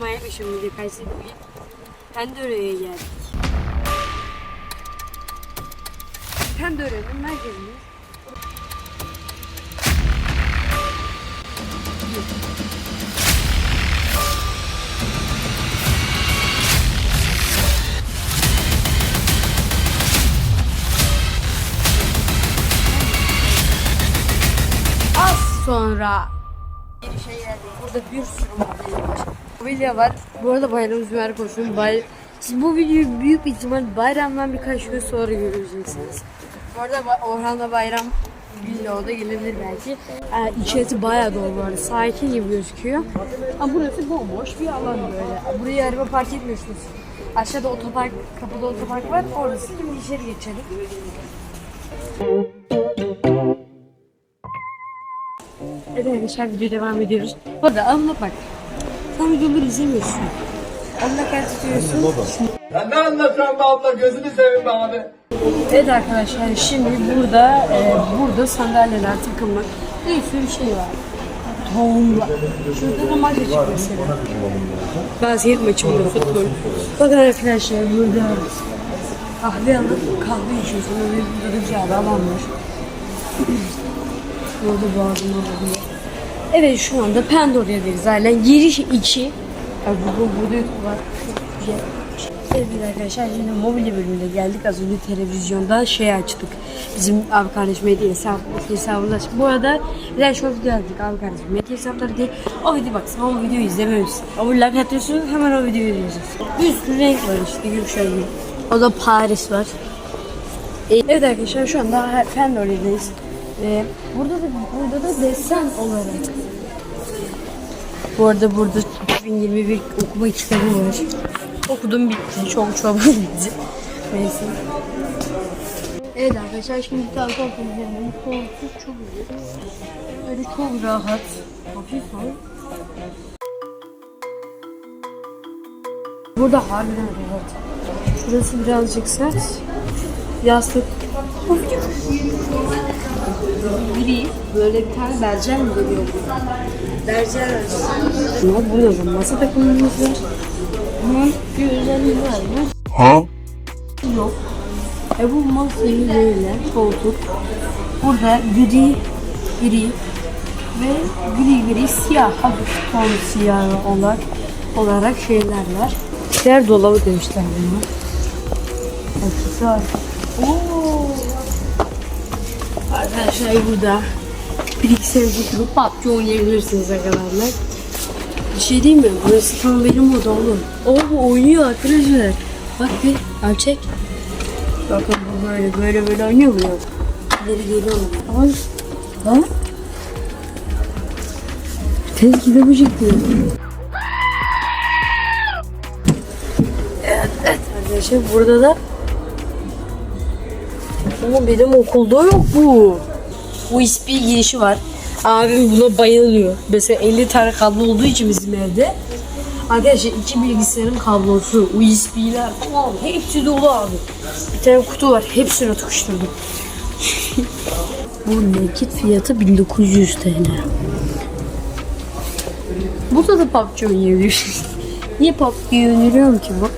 İsmail Işınlı'da Kayseri Bugün Pendöre'ye geldik. Pendöre'nin merkezinde az sonra girişe geldik. Burada bir sürü mobilya var. Mobilya var. Bu arada bayramımız mübarek olsun. Bay... Siz bu videoyu büyük bir ihtimal bayramdan birkaç gün sonra göreceksiniz. Bu arada Orhan'la bayram vlogda gelebilir belki. Ee, içerisi bayağı dolu arada. Sakin gibi gözüküyor. Ama burası bomboş bir alan böyle. Buraya araba park etmiyorsunuz. Aşağıda otopark, kapıda otopark var. Orası şimdi içeri geçelim. Evet arkadaşlar video devam ediyoruz. Bu arada anla bak. Sen videoları izlemiyorsun. Allah kart tutuyorsun. Ya ne anlatıyorsun be abla gözünü seveyim be abi. Evet arkadaşlar şimdi burada e, burada sandalyeler takımı bir sürü şey var. Tohumlar. Şurada da maç açık mesela. Basket maçı burada futbol. Bakın arkadaşlar burada kahve alıp kahve içiyorsun. Öyle burada da bir alan var. Burada boğazım olabilir. Evet şu anda Pandora'dayız halen. Giriş 2. Yani bu, bu, burada YouTube var. Çok güzel. Evet arkadaşlar şimdi mobilya bölümünde geldik. Az önce televizyonda şey açtık. Bizim abi kardeş medya hesap, hesabımız açtık. Bu arada bir tane short video yazdık abi kardeş medya hesapları diye. O video bak o videoyu izlememişsin. O like atıyorsun hemen o videoyu izliyorsun. Bir sürü renk var işte Gülşah gibi. O da Paris var. E, Evet arkadaşlar şu anda Fendore'deyiz. Ve burada da burada da desen olarak. Bu arada burada 2021 okuma kitabı var. Okudum bitti. Çok çabuk bitti. Neyse. Evet arkadaşlar şimdi bir tane koltuğun üzerinde koltuk çok güzel. Böyle çok rahat. Hafif ama. Burada harbiden rahat. Şurası birazcık sert. Yastık. Gri. Böyle bir tane bercer mi geliyor bu? Bercer var. Bu ne bu? Masa takımımız var. Bunun bir özelliği var mı? Ha? Yok. E bu masayı böyle koltuk. Burada gri, gri ve gri gri siyah hafif ton siyah olarak olarak şeyler var. Der dolabı demişler bunu. Güzel. Oo. Arkadaşlar burada bilgisayarınızı kurup PUBG oynayabilirsiniz arkadaşlar. Bir şey değil mi? Burası tam benim oda oğlum. Oo oynuyor arkadaşlar. Bak bir ölçek. Bakın bu böyle böyle böyle oynuyor mu? İleri geri oynuyor. Ay. Lan. Kitabı çıktı. Evet, evet arkadaşlar burada da ama benim okulda yok bu. USB girişi var. Abim buna bayılıyor. Mesela 50 tane kablo olduğu için bizim evde. Arkadaşlar iki bilgisayarın kablosu, USB'ler falan hepsi dolu abi. Bir tane kutu var. Hepsini tıkıştırdım. Bu nakit fiyatı 1900 TL. Burada da PUBG oynayabilirsiniz. Niye PUBG'yi öneriyorum ki bak?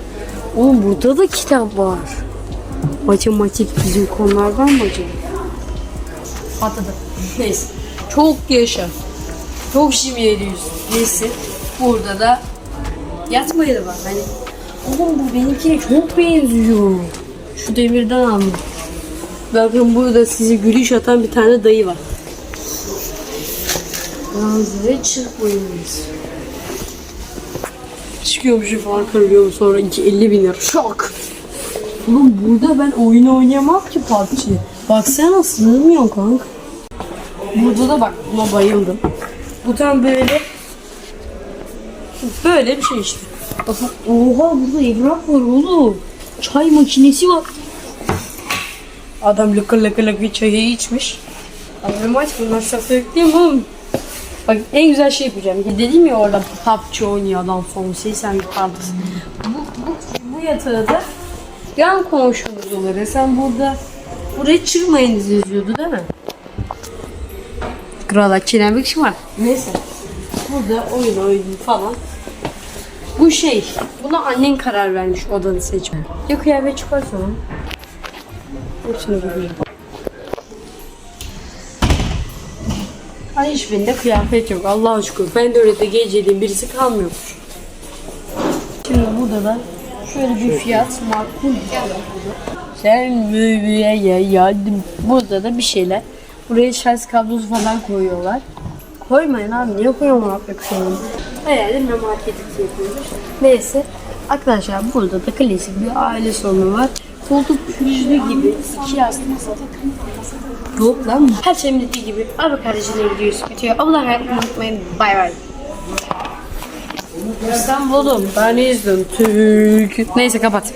Oğlum burada da kitap var. Matematik bizim konulardan mı acaba? Patladı. Neyse. Çok yaşa. Çok şimdiyeliyiz. Neyse. Burada da yatma yeri var. Hani oğlum bu benimkine çok benziyor. Şu demirden aldım. Bakın burada sizi gülüş atan bir tane dayı var. Manzara çıkmayınız. Çıkıyormuşum falan kırılıyor sonra 2 50 bin lira. Şok. Oğlum burada ben oyun oynayamam ki PUBG. Baksana sığmıyor kanka. Burada da bak buna bayıldım. Bu tam böyle böyle bir şey işte. Bakın oha burada evrak var oğlum. Çay makinesi var. Adam lıkır lıkır lıkır çayı içmiş. Abi maç bunlar satılık değil mi oğlum? Bak en güzel şey yapacağım. Dedim ya orada PUBG oynuyor adam son şey sen yukarıdasın. Bu, bu, bu yatağı da yan komşumuz olur. Sen burada buraya çıkmayınız yazıyordu değil mi? Krala çiğnenmek için var. Neyse. Burada oyun oyun falan. Bu şey, buna annen karar vermiş odanı seçme. Ya kıyafet çıkarsa onu. Hepsini biliyorum. Ay hiçbirinde kıyafet yok. Allah'a şükür. Ben de öyle de geceliğin birisi kalmıyormuş. Şimdi burada da şöyle bir fiyat makul. Sen büyüye yardım. Burada da bir şeyler. Buraya şarj kablosu falan koyuyorlar. Koymayın abi. Niye koyuyorlar abi koyuyorlar? Herhalde memati editi yapıyormuş. Neyse. Arkadaşlar burada da klasik bir aile salonu var. Koltuk pürüzlü gibi. iki yastık Yok lan. Her şeyin dediği gibi. Abi kardeşine videoyu bitiyor. Abone olmayı unutmayın. Bay bay. İstanbul'um. Ben izledim. Türk. Neyse kapat.